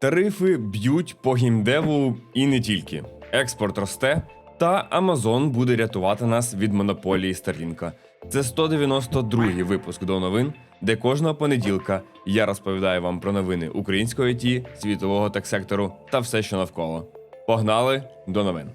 Тарифи б'ють по гімдеву і не тільки. Експорт росте, та Amazon буде рятувати нас від монополії Старлінка. Це 192-й випуск до новин, де кожного понеділка я розповідаю вам про новини українського ІТ, світового тек-сектору та все, що навколо. Погнали до новин.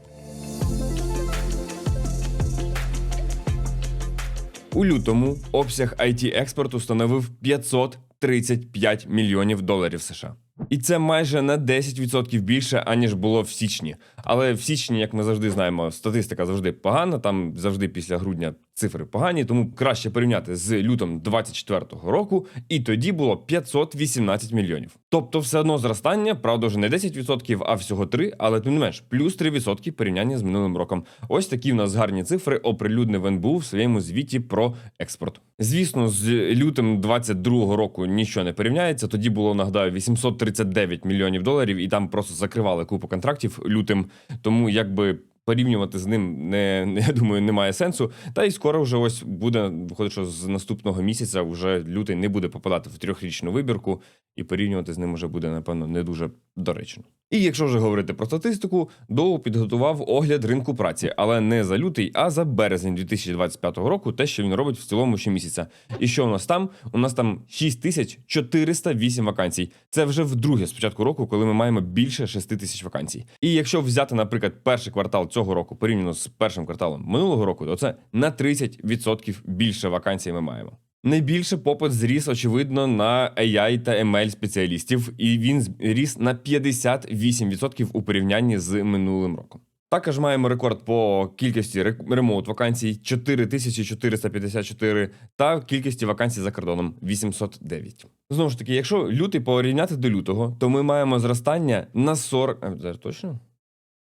У лютому обсяг it експорту становив 535 мільйонів доларів США. І це майже на 10% більше, аніж було в січні. Але в січні, як ми завжди знаємо, статистика завжди погана. Там завжди після грудня цифри погані, тому краще порівняти з лютом 24-го року, і тоді було 518 мільйонів. Тобто, все одно зростання, правда, вже не 10%, а всього 3%, але тим не менш, плюс 3% порівняння з минулим роком. Ось такі в нас гарні цифри оприлюднив НБУ в своєму звіті про експорт. Звісно, з лютим 22-го року нічого не порівняється. Тоді було нагадаю 839 мільйонів доларів, і там просто закривали купу контрактів лютим. Тому якби. Порівнювати з ним не, я думаю, немає сенсу. Та й скоро вже ось буде виходить, що з наступного місяця вже лютий не буде попадати в трьохрічну вибірку, і порівнювати з ним вже буде напевно не дуже доречно. І якщо вже говорити про статистику, Доу підготував огляд ринку праці, але не за лютий, а за березень 2025 року, те, що він робить в цілому щомісяця. І що у нас там? У нас там 6408 вакансій. Це вже вдруге з початку року, коли ми маємо більше 6 тисяч вакансій. І якщо взяти, наприклад, перший квартал цього року порівняно з першим кварталом минулого року, то це на 30% більше вакансій ми маємо. Найбільше попит зріс, очевидно, на AI та ML спеціалістів, і він зріс на 58% у порівнянні з минулим роком. Також маємо рекорд по кількості ремоут вакансій 4454 та кількості вакансій за кордоном 809. Знову ж таки, якщо лютий порівняти до лютого, то ми маємо зростання на 40... А, точно?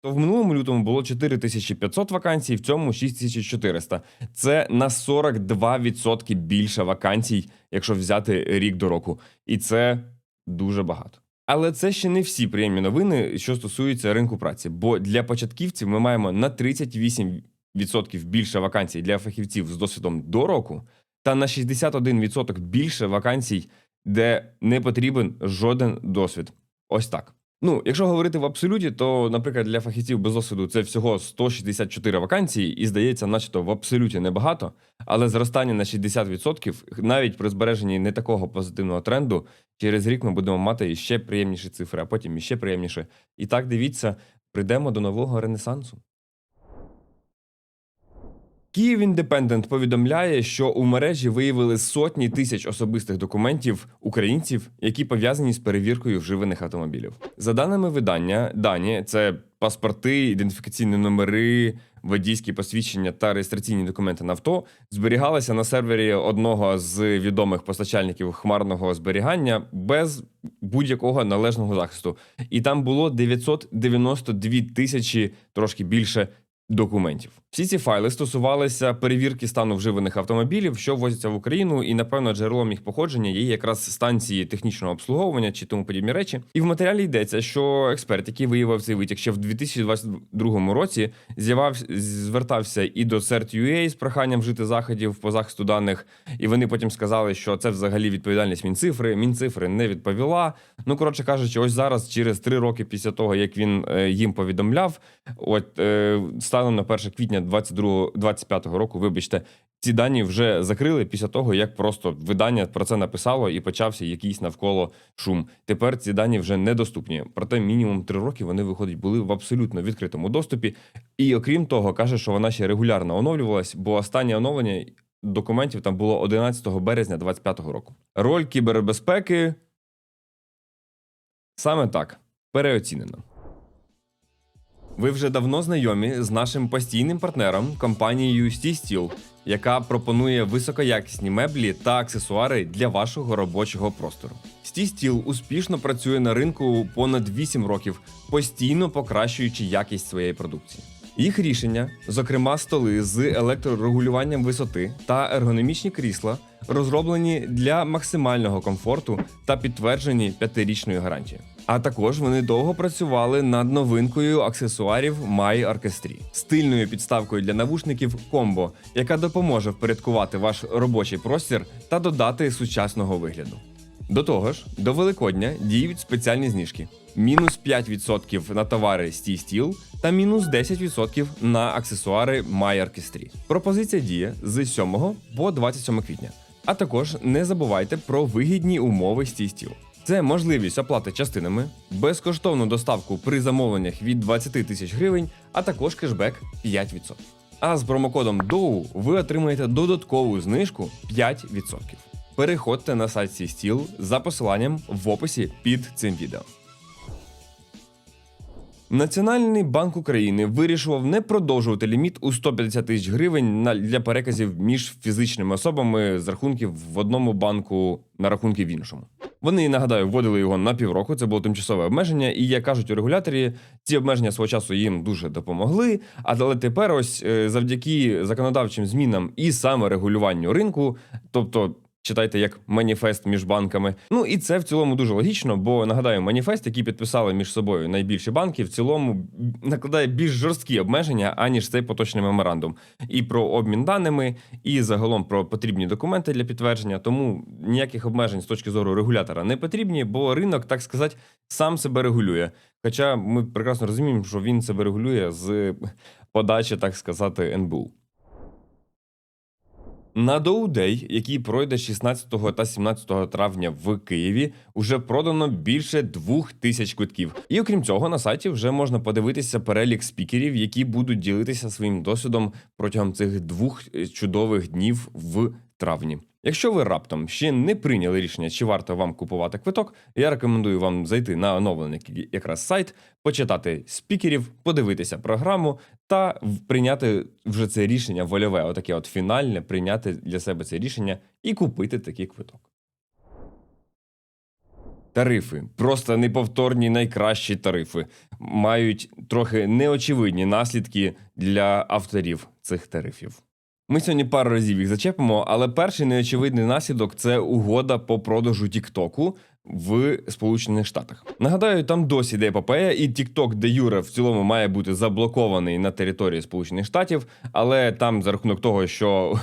То в минулому лютому було 4500 вакансій, в цьому 6400. Це на 42% більше вакансій, якщо взяти рік до року. І це дуже багато. Але це ще не всі приємні новини, що стосуються ринку праці. Бо для початківців ми маємо на 38% більше вакансій для фахівців з досвідом до року, та на 61% більше вакансій, де не потрібен жоден досвід. Ось так. Ну, якщо говорити в абсолюті, то, наприклад, для фахівців без досвіду це всього 164 вакансії, і здається, начебто в абсолюті небагато, але зростання на 60% навіть при збереженні не такого позитивного тренду, через рік ми будемо мати іще приємніші цифри, а потім іще приємніше. І так дивіться, прийдемо до нового ренесансу. Київ Індепендент повідомляє, що у мережі виявили сотні тисяч особистих документів українців, які пов'язані з перевіркою вживаних автомобілів. За даними видання, дані це паспорти, ідентифікаційні номери, водійські посвідчення та реєстраційні документи на авто зберігалися на сервері одного з відомих постачальників хмарного зберігання без будь-якого належного захисту. І там було 992 тисячі трошки більше документів. Всі ці файли стосувалися перевірки стану вживаних автомобілів, що ввозяться в Україну, і напевно джерелом їх походження є якраз станції технічного обслуговування чи тому подібні речі. І в матеріалі йдеться, що експерт, який виявив цей витік ще в 2022 році, з'явався звертався і до CERT.ua з проханням вжити заходів по захисту даних, і вони потім сказали, що це взагалі відповідальність Мінцифри. Мінцифри не відповіла. Ну коротше кажучи, ось зараз, через три роки після того, як він е, їм повідомляв, от е, станом на 1 квітня 2025 року, вибачте, ці дані вже закрили після того, як просто видання про це написало і почався якийсь навколо шум. Тепер ці дані вже недоступні. Проте мінімум три роки вони виходять були в абсолютно відкритому доступі. І окрім того, каже, що вона ще регулярно оновлювалась, бо останнє оновлення документів там було 11 березня 2025 року. Роль кібербезпеки саме так переоцінено. Ви вже давно знайомі з нашим постійним партнером компанією Steel, яка пропонує високоякісні меблі та аксесуари для вашого робочого простору. Steel успішно працює на ринку понад 8 років, постійно покращуючи якість своєї продукції. Їх рішення, зокрема столи з електрорегулюванням висоти та ергономічні крісла, розроблені для максимального комфорту та підтверджені п'ятирічною гарантією. А також вони довго працювали над новинкою аксесуарів My Orchestry, стильною підставкою для навушників комбо, яка допоможе впорядкувати ваш робочий простір та додати сучасного вигляду. До того ж, до Великодня діють спеціальні знижки: мінус 5% на товари Stee Steel та мінус 10% на аксесуари My Orchestra. Пропозиція діє з 7 по 27 квітня. А також не забувайте про вигідні умови Stee Steel. Це можливість оплати частинами, безкоштовну доставку при замовленнях від 20 тисяч гривень, а також кешбек 5%. А з промокодом DOU ви отримаєте додаткову знижку 5%. Переходьте на сайт Стіл за посиланням в описі під цим відео. Національний банк України вирішував не продовжувати ліміт у 150 тисяч гривень на- для переказів між фізичними особами з рахунків в одному банку на рахунки в іншому. Вони нагадаю вводили його на півроку. Це було тимчасове обмеження, і як кажуть у регуляторі, ці обмеження свого часу їм дуже допомогли. Але тепер, ось е, завдяки законодавчим змінам і саме регулюванню ринку, тобто. Читайте як маніфест між банками. Ну і це в цілому дуже логічно, бо нагадаю, маніфест, який підписали між собою найбільші банки, в цілому накладає більш жорсткі обмеження, аніж цей поточний меморандум. І про обмін даними, і загалом про потрібні документи для підтвердження. Тому ніяких обмежень з точки зору регулятора не потрібні, бо ринок, так сказати, сам себе регулює. Хоча ми прекрасно розуміємо, що він себе регулює з подачі, так сказати, НБУ. На Доудей, який пройде 16 та 17 травня в Києві, уже продано більше двох тисяч квитків. І окрім цього, на сайті вже можна подивитися перелік спікерів, які будуть ділитися своїм досвідом протягом цих двох чудових днів в травні. Якщо ви раптом ще не прийняли рішення, чи варто вам купувати квиток, я рекомендую вам зайти на оновлений якраз сайт, почитати спікерів, подивитися програму та прийняти вже це рішення вольове, отаке от фінальне, прийняти для себе це рішення і купити такий квиток. Тарифи просто неповторні найкращі тарифи мають трохи неочевидні наслідки для авторів цих тарифів. Ми сьогодні пару разів їх зачепимо, але перший неочевидний наслідок це угода по продажу Тіктоку в Сполучених Штатах. Нагадаю, там досі йде епопея, і TikTok де Юре в цілому має бути заблокований на території Сполучених Штатів, але там за рахунок того, що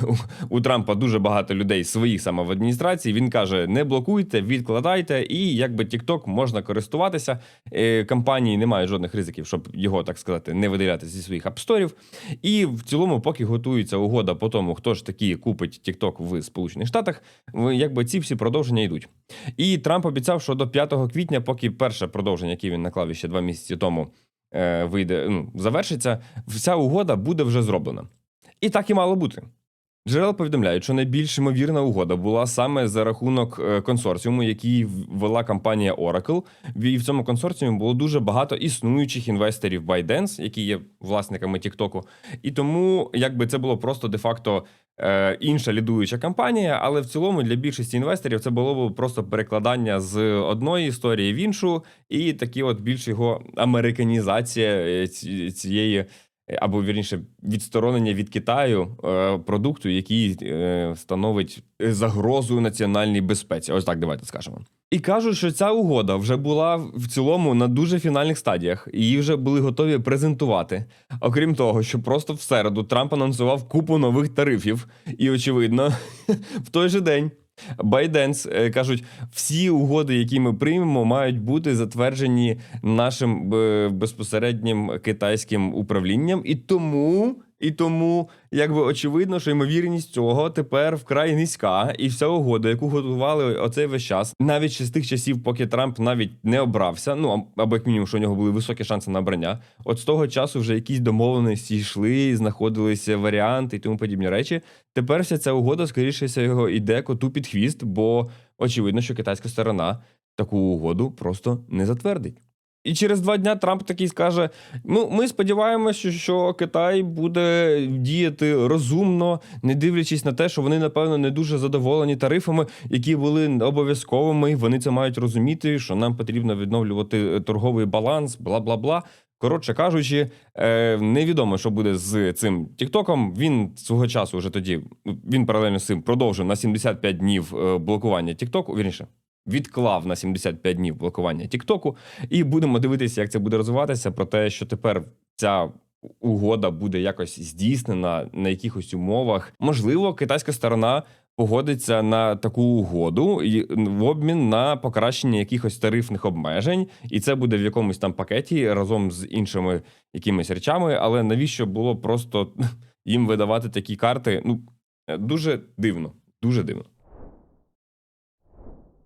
у Трампа дуже багато людей своїх саме в адміністрації, він каже: не блокуйте, відкладайте, і якби TikTok можна користуватися. Е, Компанії не мають жодних ризиків, щоб його так сказати не видаляти зі своїх апсторів. І в цілому, поки готується угода по тому, хто ж таки купить TikTok в Сполучених Штатах, якби ці всі продовження йдуть. І Трамп обіцяв, що до 5 квітня, поки перше продовження, яке він наклав ще два місяці тому, е, вийде, ну, завершиться, вся угода буде вже зроблена. І так і мало бути. Джерела повідомляють, що найбільш ймовірна угода була саме за рахунок е, консорціуму, який ввела компанія Oracle. І в цьому консорціумі було дуже багато існуючих інвесторів ByteDance, які є власниками TikTok. І тому якби це було просто де-факто е, інша лідуюча компанія, але в цілому для більшості інвесторів це було б просто перекладання з одної історії в іншу, і такі от більш його американізація е, цієї. Е, Або вірніше відсторонення від Китаю е, продукту, який е, становить загрозу національній безпеці. Ось так давайте скажемо. І кажуть, що ця угода вже була в цілому на дуже фінальних стадіях, її вже були готові презентувати. Окрім того, що просто в середу Трамп анонсував купу нових тарифів, і очевидно, в той же день. Байденс е, кажуть, всі угоди, які ми приймемо, мають бути затверджені нашим е, безпосереднім китайським управлінням, і тому, і тому, якби очевидно, що ймовірність цього тепер вкрай низька, і вся угода, яку готували оцей весь час, навіть ще з тих часів, поки Трамп навіть не обрався, ну або як мінімум, що у нього були високі шанси на обрання. От з того часу вже якісь домовленості йшли, знаходилися варіанти і тому подібні речі. Тепер вся ця угода, скоріше всього, йде коту під хвіст, бо очевидно, що китайська сторона таку угоду просто не затвердить. І через два дня Трамп такий скаже: Ну, ми сподіваємося, що Китай буде діяти розумно, не дивлячись на те, що вони, напевно, не дуже задоволені тарифами, які були обов'язковими. Вони це мають розуміти, що нам потрібно відновлювати е, торговий баланс, бла бла бла. Коротше кажучи, е, невідомо, що буде з цим Тіктоком. Він свого часу вже тоді він паралельно з цим продовжив на 75 днів е, блокування Тіктоку. Вірніше, відклав на 75 днів блокування Тіктоку, і будемо дивитися, як це буде розвиватися. Про те, що тепер ця угода буде якось здійснена на якихось умовах. Можливо, китайська сторона погодиться на таку угоду і в обмін на покращення якихось тарифних обмежень, і це буде в якомусь там пакеті разом з іншими якимись речами. Але навіщо було просто їм видавати такі карти? Ну дуже дивно, дуже дивно.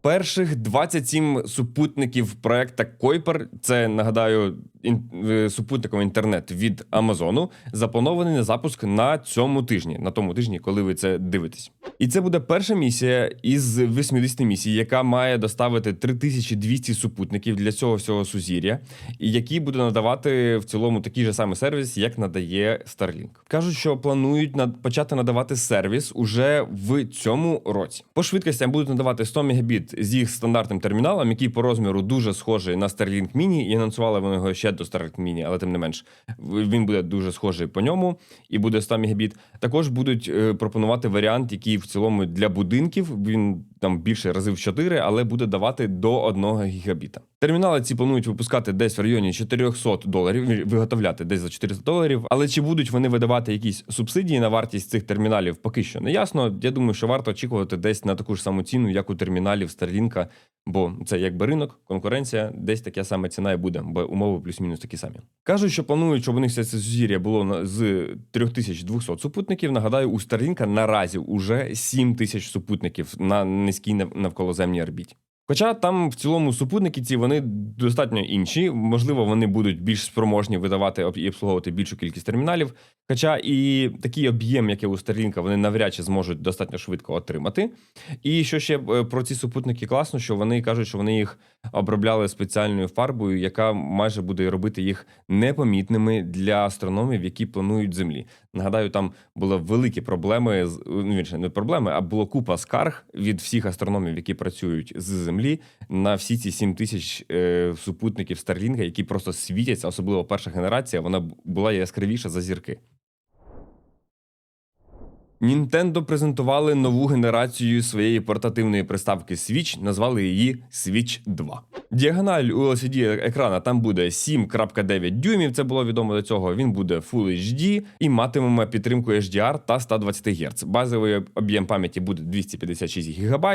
Перших 27 супутників проекта Kuiper, це нагадаю, ін, е, супутником інтернет від Амазону, запланований на запуск на цьому тижні, на тому тижні, коли ви це дивитесь. І це буде перша місія із 80 місій, яка має доставити 3200 супутників для цього всього сузір'я, і який буде надавати в цілому такий же самий сервіс, як надає Starlink. Кажуть, що планують над почати надавати сервіс уже в цьому році. По швидкостям будуть надавати 100 Мбіт з їх стандартним терміналом, який по розміру дуже схожий на Starlink Mini, і анонсували вони його ще до Starlink Mini, але тим не менш він буде дуже схожий по ньому і буде 100 Мбіт. Також будуть е, пропонувати варіант, який в цілому для будинків він там більше разів в 4, але буде давати до 1 гігабіта. Термінали ці планують випускати десь в районі 400 доларів, виготовляти десь за 400 доларів. Але чи будуть вони видавати якісь субсидії на вартість цих терміналів, поки що не ясно. Я думаю, що варто очікувати десь на таку ж саму ціну, як у терміналів Starlink, бо це якби ринок, конкуренція, десь така сама ціна і буде, бо умови плюс-мінус такі самі. Кажуть, що планують, щоб у них це сузір'я було з 3200 супутників. Нагадаю, у Starlink наразі уже 7000 супутників на низькій нав- навколоземній орбіті. Хоча там в цілому супутники ці вони достатньо інші. Можливо, вони будуть більш спроможні видавати і обслуговувати більшу кількість терміналів. Хоча і такий об'єм, як і у Starlink, вони навряд чи зможуть достатньо швидко отримати. І що ще е, про ці супутники класно, що вони кажуть, що вони їх обробляли спеціальною фарбою, яка майже буде робити їх непомітними для астрономів, які планують землі. Нагадаю, там були великі проблеми з ну, не проблеми, а було купа скарг від всіх астрономів, які працюють з землі, на всі ці 7 тисяч е, супутників Starlink, які просто світяться, особливо перша генерація, вона була яскравіша за зірки. Nintendo презентували нову генерацію своєї портативної приставки Switch, назвали її Switch 2. Діагональ у LCD екрана там буде 7.9 дюймів. Це було відомо до цього. Він буде Full HD і матиме підтримку HDR та 120 Гц. Базовий об'єм пам'яті буде 256 ГБ.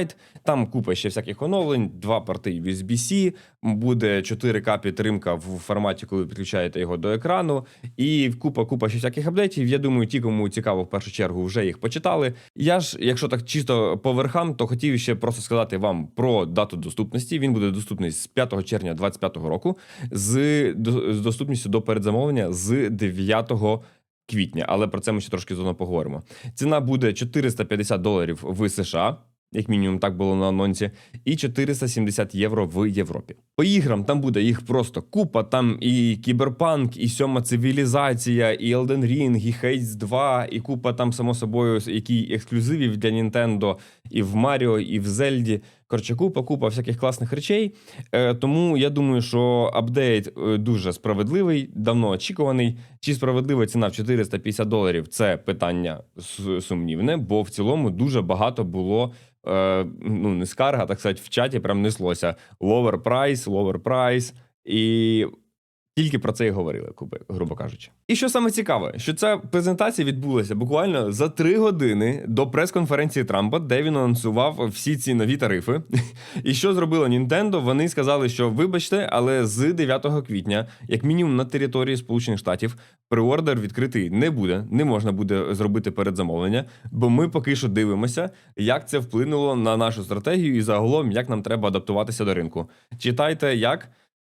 Там купа ще всяких оновлень, два порти USB-C, буде 4К підтримка в форматі, коли підключаєте його до екрану, і купа купа ще всяких апдейтів. Я думаю, ті, кому цікаво, в першу чергу вже їх почитали. Я ж, якщо так чисто по верхам, то хотів ще просто сказати вам про дату доступності. Він буде доступний з 5 червня 2025 року, з доступністю до передзамовлення з 9 квітня. Але про це ми ще трошки зону поговоримо. Ціна буде 450 доларів в США. Як мінімум, так було на анонсі, і 470 євро в Європі. По іграм там буде їх просто купа. Там і Кіберпанк, і сьома цивілізація, і Elden Ring, і Hades 2, і купа там, само собою, які ексклюзивів для Nintendo, і в Маріо, і в Зельді. Коротше, купа, купа всяких класних речей. Е, тому я думаю, що апдейт е, дуже справедливий, давно очікуваний. Чи справедлива ціна в 450 доларів це питання сумнівне, бо в цілому дуже багато було. Е, ну, не скарга, так сказати, в чаті прям неслося lower price, lower price. І тільки про це і говорили, куби, грубо кажучи. І що саме цікаве, що ця презентація відбулася буквально за три години до прес-конференції Трампа, де він анонсував всі ці нові тарифи. І що зробило Nintendo? Вони сказали, що вибачте, але з 9 квітня, як мінімум на території Сполучених Штатів, преордер відкритий не буде, не можна буде зробити передзамовлення, бо ми поки що дивимося, як це вплинуло на нашу стратегію і загалом, як нам треба адаптуватися до ринку. Читайте, як.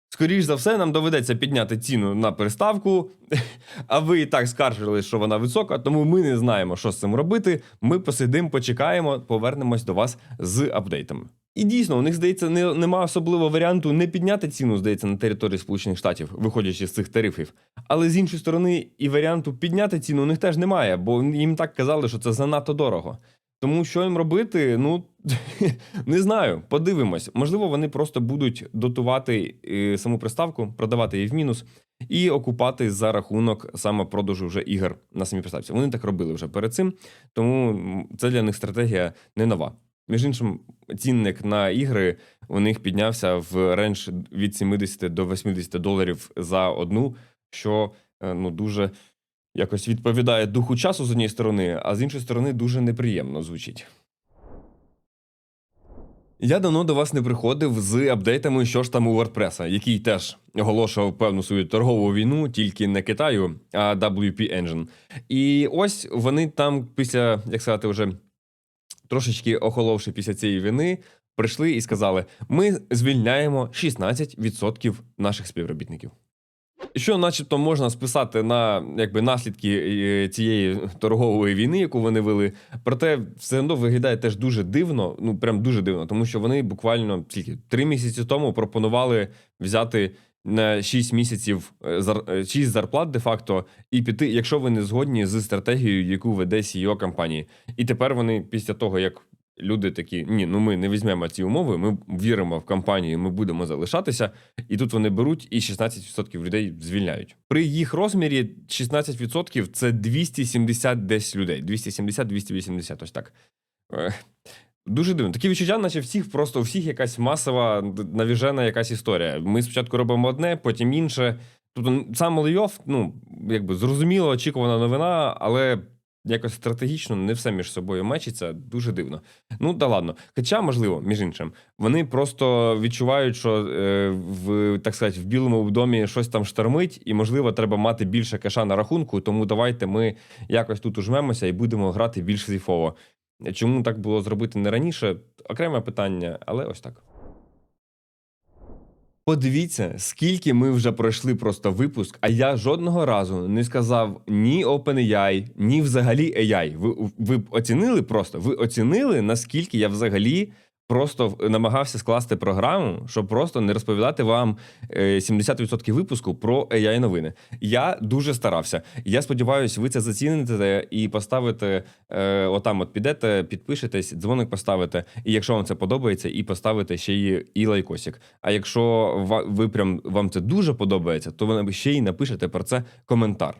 Скоріш за все, нам доведеться підняти ціну на переставку, а ви і так скаржили, що вона висока, тому ми не знаємо, що з цим робити. Ми посидимо, почекаємо, повернемось до вас з апдейтами. І дійсно, у них здається, не, немає особливого варіанту не підняти ціну, здається, на території Сполучених Штатів, виходячи з цих тарифів. Але з іншої сторони, і варіанту підняти ціну у них теж немає, бо їм так казали, що це занадто дорого. Тому що їм робити, ну не знаю, подивимось. Можливо, вони просто будуть дотувати е, саму приставку, продавати її в мінус і окупати за рахунок саме продажу вже ігор на самій приставці. Вони так робили вже перед цим, тому це для них стратегія не нова. Між іншим, цінник на ігри у них піднявся в рендж від 70 до 80 доларів за одну, що е, ну дуже якось відповідає духу часу з однієї сторони, а з іншої сторони дуже неприємно звучить. Я давно до вас не приходив з апдейтами, що ж там у WordPress, який теж оголошував певну свою торгову війну, тільки не Китаю, а WP Engine. І ось вони там, після, як сказати, вже трошечки охоловши після цієї війни, прийшли і сказали: ми звільняємо 16% наших співробітників. Що, начебто, можна списати на якби наслідки е, цієї торгової війни, яку вони вели. Проте все одно виглядає теж дуже дивно, ну прям дуже дивно, тому що вони буквально скільки три місяці тому пропонували взяти на 6 місяців е, зар- е, 6 зарплат де-факто і піти, якщо ви не згодні з стратегією, яку веде CEO компанії. І тепер вони після того, як люди такі, ні, ну ми не візьмемо ці умови, ми віримо в компанію, ми будемо залишатися. І тут вони беруть і 16% людей звільняють. При їх розмірі 16% це 270 десь людей. 270-280, ось так. Е, Дуже дивно. Такі відчуття, наче всіх просто у всіх якась масова навіжена якась історія. Ми спочатку робимо одне, потім інше. Тобто сам лейоф, ну, якби зрозуміло, очікувана новина, але якось стратегічно не все між собою мечиться. Дуже дивно. Ну да ладно. Хоча, можливо, між іншим, вони просто відчувають, що е, в так сказати, в білому домі щось там штормить, і можливо, треба мати більше кеша на рахунку. Тому давайте ми якось тут ужмемося і будемо грати більш зайфово. Чому так було зробити не раніше? Окреме питання, але ось так. Подивіться, скільки ми вже пройшли просто випуск, а я жодного разу не сказав ні OpenAI, ні взагалі AI. Ви, ви оцінили просто? Ви оцінили, наскільки я взагалі просто намагався скласти програму, щоб просто не розповідати вам е, 70% випуску про AI новини. Я дуже старався. Я сподіваюся, ви це заціните і поставите е, отам, от підете, підпишетесь, дзвоник поставите. І якщо вам це подобається, і поставите ще й і лайкосик. А якщо ви прям вам це дуже подобається, то ви ще й напишете про це коментар.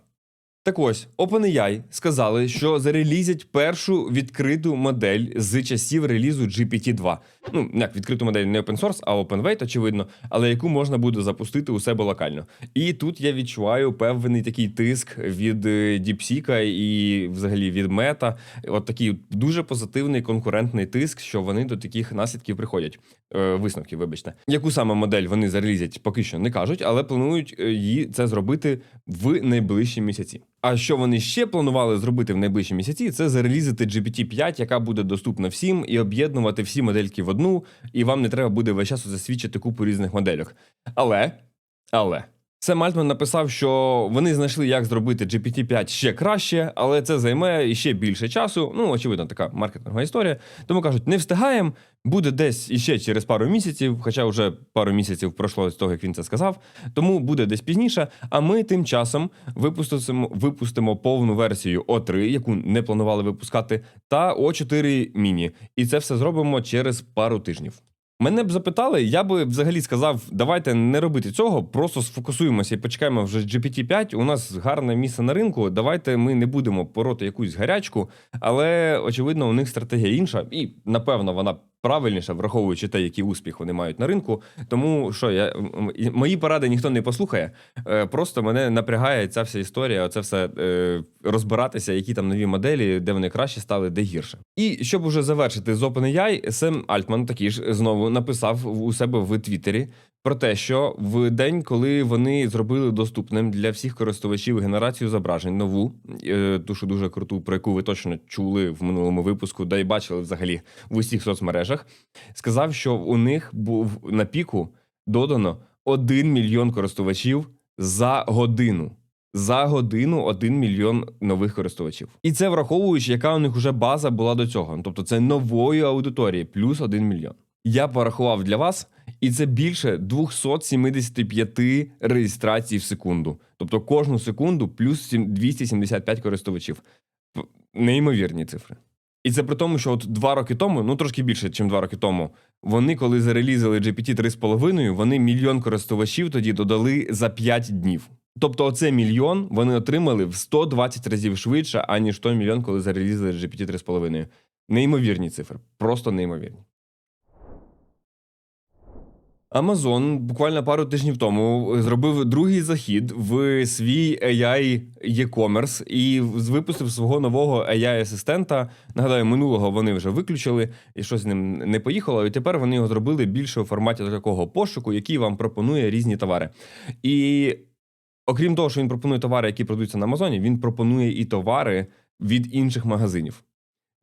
Так ось, OpenAI сказали, що зарелізять першу відкриту модель з часів релізу GPT-2. Ну, як відкриту модель не open source, а OpenWeight, очевидно, але яку можна буде запустити у себе локально. І тут я відчуваю певний такий тиск від е, DeepSeek і взагалі від Meta. От такий дуже позитивний конкурентний тиск, що вони до таких наслідків приходять. Е, висновків, вибачте. Яку саме модель вони зарелізять, поки що не кажуть, але планують е, її це зробити в найближчі місяці. А що вони ще планували зробити в найближчі місяці, це зарелізити GPT-5, яка буде доступна всім, і об'єднувати всі модельки в одну, і вам не треба буде весь час засвідчити купу різних модельок. Але, але. Сем Альтман написав, що вони знайшли, як зробити GPT-5 ще краще, але це займе ще більше часу. Ну, очевидно, така маркетингова історія. Тому кажуть, не встигаємо, буде десь іще через пару місяців, хоча вже пару місяців пройшло з того, як він це сказав. Тому буде десь пізніше. А ми тим часом випустимо, випустимо повну версію О3, яку не планували випускати, та О4 міні. І це все зробимо через пару тижнів. Мене б запитали, я би взагалі сказав, давайте не робити цього, просто сфокусуємося і почекаємо вже GPT-5. У нас гарне місце на ринку. Давайте ми не будемо пороти якусь гарячку, але очевидно, у них стратегія інша, і напевно вона правильніша, враховуючи те, який успіх вони мають на ринку. Тому що я мої поради ніхто не послухає. Е, Просто мене напрягає ця вся історія, оце все е, розбиратися, які там нові моделі, де вони краще стали, де гірше. І щоб уже завершити з OpenAI, Сем Альтман такий ж знову написав у себе в Твіттері про те, що в день, коли вони зробили доступним для всіх користувачів генерацію зображень, нову, е, ту, що дуже круту, про яку ви точно чули в минулому випуску, да й бачили взагалі в усіх соцмережах, сказав, що у них був на піку додано 1 мільйон користувачів за годину. За годину 1 мільйон нових користувачів. І це враховуючи, яка у них вже база була до цього. Тобто це нової аудиторії, плюс 1 мільйон. Я порахував для вас, і це більше 275 реєстрацій в секунду. Тобто кожну секунду плюс 275 користувачів. Неймовірні цифри. І це при тому, що от два роки тому, ну трошки більше, ніж два роки тому, вони, коли зарелізили GPT 3,5, вони мільйон користувачів тоді додали за 5 днів. Тобто, оце мільйон вони отримали в 120 разів швидше, аніж той мільйон, коли зарелізили GPT 3,5. Неймовірні цифри, просто неймовірні. Amazon буквально пару тижнів тому зробив другий захід в свій AI e-commerce і випустив свого нового AI-асистента. Нагадаю, минулого вони вже виключили і щось з ним не поїхало. І тепер вони його зробили більше у форматі такого пошуку, який вам пропонує різні товари. І окрім того, що він пропонує товари, які продаються на Амазоні, він пропонує і товари від інших магазинів.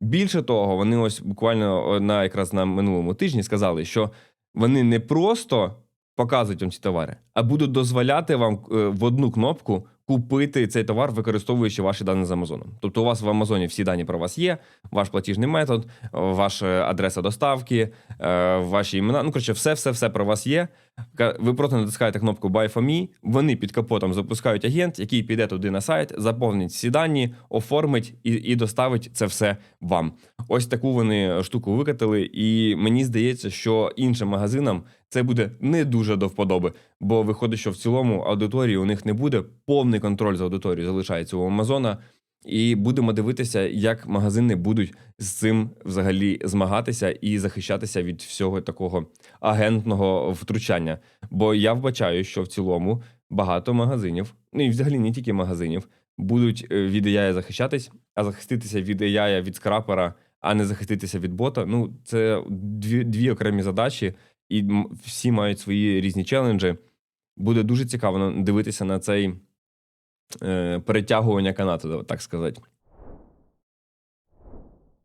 Більше того, вони ось буквально на якраз на минулому тижні сказали, що вони не просто показують вам ці товари, а будуть дозволяти вам е, в одну кнопку купити цей товар, використовуючи ваші дані з Амазоном. Тобто, у вас в Амазоні всі дані про вас є, ваш платіжний метод, ваша адреса доставки, е, ваші імена. Ну коротше, все, все, все про вас є. Ви просто натискаєте кнопку Buy for me, Вони під капотом запускають агент, який піде туди на сайт, заповнить всі дані, оформить і, і доставить це все вам. Ось таку вони штуку викатили, і мені здається, що іншим магазинам це буде не дуже до вподоби, бо виходить, що в цілому аудиторії у них не буде. Повний контроль за аудиторією залишається у Амазона. І будемо дивитися, як магазини будуть з цим взагалі змагатися і захищатися від всього такого агентного втручання. Бо я вбачаю, що в цілому багато магазинів, ну і взагалі не тільки магазинів, будуть е, від AI захищатись, а захиститися від AI від скрапера, а не захиститися від бота. Ну, це дві, дві окремі задачі, і всі мають свої різні челенджі. Буде дуже цікаво дивитися на цей перетягування канату, так сказати.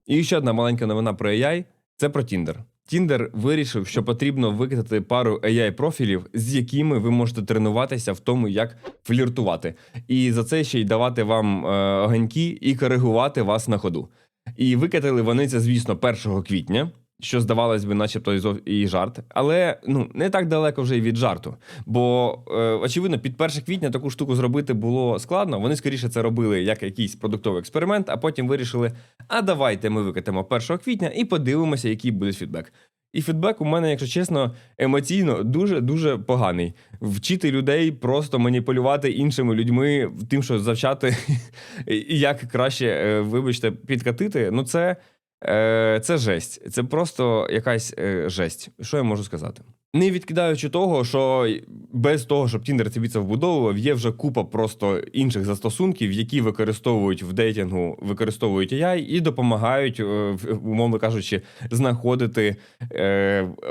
І ще одна маленька новина про AI це про Tinder. Tinder вирішив, що потрібно викатати пару AI профілів, з якими ви можете тренуватися в тому, як фліртувати. І за це ще й давати вам е, огоньки і коригувати вас на ходу. І викатали вони це, звісно, 1 квітня. Що здавалось би, начебто і жарт, але ну не так далеко вже й від жарту. Бо е, очевидно, під 1 квітня таку штуку зробити було складно. Вони скоріше це робили як якийсь продуктовий експеримент, а потім вирішили: а давайте ми викатимо 1 квітня і подивимося, який буде фідбек. І фідбек у мене, якщо чесно, емоційно дуже дуже поганий. Вчити людей просто маніпулювати іншими людьми тим, що завчати і як краще, е, вибачте, підкатити. Ну це. Е, Це жесть. Це просто якась е, жесть. Що я можу сказати? Не відкидаючи того, що без того, щоб Tinder собі це вбудовував, є вже купа просто інших застосунків, які використовують в дейтингу, використовують AI і допомагають, е, умовно кажучи, знаходити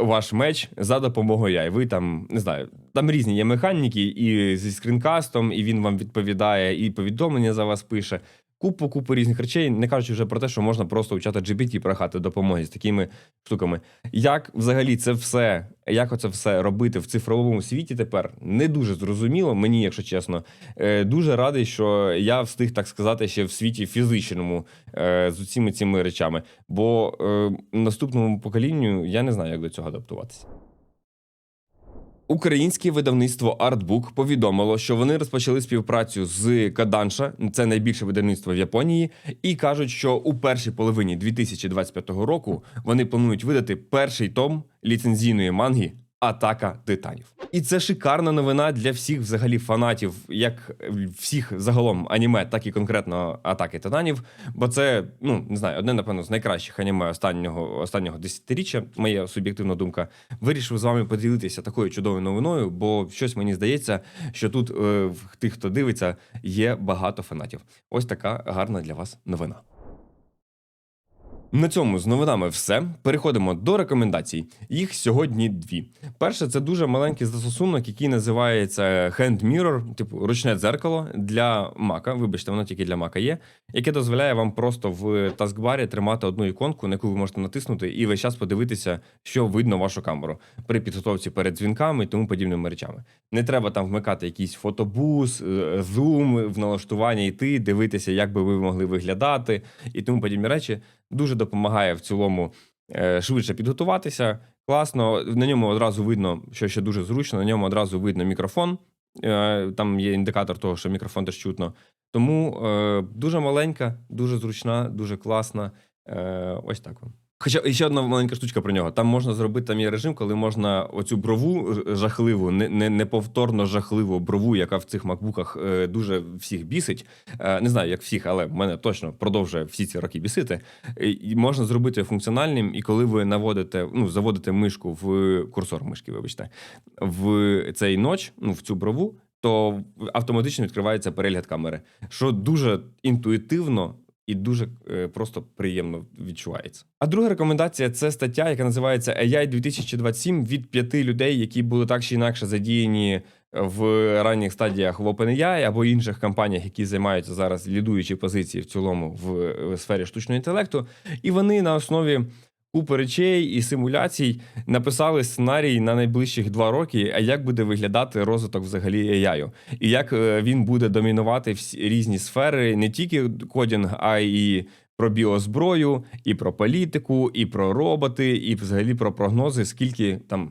ваш меч за допомогою AI. Ви там не знаю, там різні є механіки, і зі скрінкастом, і він вам відповідає, і повідомлення за вас пише. Купу купу різних речей, не кажучи вже про те, що можна просто у чата GPT прохати допомоги з такими штуками. Як взагалі це все, як оце все робити в цифровому світі тепер не дуже зрозуміло, мені, якщо чесно. Е, Дуже радий, що я встиг так сказати ще в світі фізичному е, з усіми цими речами. Бо е, наступному поколінню я не знаю, як до цього адаптуватися. Українське видавництво Artbook повідомило, що вони розпочали співпрацю з Каданша, це найбільше видавництво в Японії, і кажуть, що у першій половині 2025 року вони планують видати перший том ліцензійної манги Атака титанів. І це шикарна новина для всіх взагалі фанатів, як всіх загалом аніме, так і конкретно атаки титанів. Бо це, ну не знаю, одне, напевно, з найкращих аніме останнього останнього десятиріччя, моя суб'єктивна думка. Вирішив з вами поділитися такою чудовою новиною, бо щось мені здається, що тут е, в тих, хто дивиться, є багато фанатів. Ось така гарна для вас новина. На цьому з новинами все. Переходимо до рекомендацій. Їх сьогодні дві. Перше, це дуже маленький застосунок, який називається Hand Mirror, типу ручне дзеркало для Мака. Вибачте, воно тільки для Мака є, яке дозволяє вам просто в таскбарі тримати одну іконку, на яку ви можете натиснути, і весь час подивитися, що видно вашу камеру при підготовці перед дзвінками і тому подібними речами. Не треба там вмикати якийсь фотобус, е, зум в налаштування йти, дивитися, як би ви могли виглядати і тому подібні речі. Дуже допомагає в цілому е, швидше підготуватися. Класно, на ньому одразу видно, що ще дуже зручно. На ньому одразу видно мікрофон. Е, Там є індикатор того, що мікрофон теж чутно. Тому е, дуже маленька, дуже зручна, дуже класна. Ось так вам. Хоча ще одна маленька штучка про нього. Там можна зробити там є режим, коли можна оцю брову жахливу, не, не, неповторно жахливу брову, яка в цих макбуках е, дуже всіх бісить. Е, не знаю, як всіх, але мене точно продовжує всі ці роки бісити. І можна зробити функціональним, і коли ви наводите, ну заводите мишку в курсор мишки, вибачте, в цей ноч, ну в цю брову, то автоматично відкривається перегляд камери, що дуже інтуїтивно і дуже е, просто приємно відчувається. А друга рекомендація це стаття, яка називається AI 2027 від п'яти людей, які були так чи інакше задіяні в ранніх стадіях в OpenAI або інших компаніях, які займаються зараз лідуючі позиції в цілому в е, сфері штучного інтелекту. І вони на основі купи речей і симуляцій написали сценарій на найближчих два роки, а як буде виглядати розвиток взагалі AI. І як е, він буде домінувати всі різні сфери, не тільки кодінг, а й про біозброю, і про політику, і про роботи, і взагалі про прогнози, скільки там.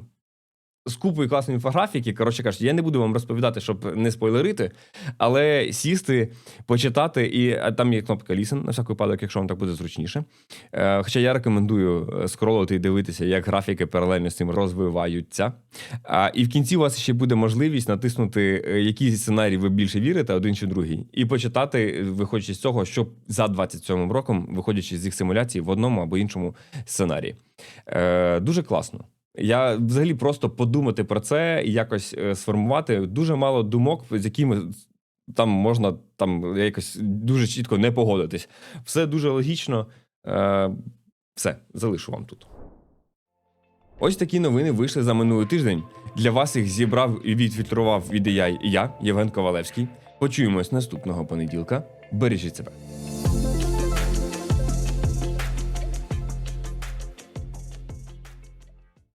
З купою класної інфографіки, коротше кажучи, я не буду вам розповідати, щоб не спойлерити, але сісти, почитати, і там є кнопка Listen, на всяк випадок, якщо вам так буде зручніше. Е, Хоча я рекомендую е, скролити і дивитися, як графіки паралельно з цим розвиваються. А, і в кінці у вас ще буде можливість натиснути, е, який сценарій ви більше вірите, один чи другий, і почитати, е, виходячи з цього, що за 27 роком, виходячи з їх симуляцій в одному або іншому сценарії. Е, дуже класно. Я взагалі просто подумати про це і якось е, сформувати дуже мало думок, з якими там можна там якось дуже чітко не погодитись. Все дуже логічно. Е, все, залишу вам тут. Ось такі новини вийшли за минулий тиждень. Для вас їх зібрав і відфільтрував від AI я, Євген Ковалевський. Почуємось наступного понеділка. Бережіть себе.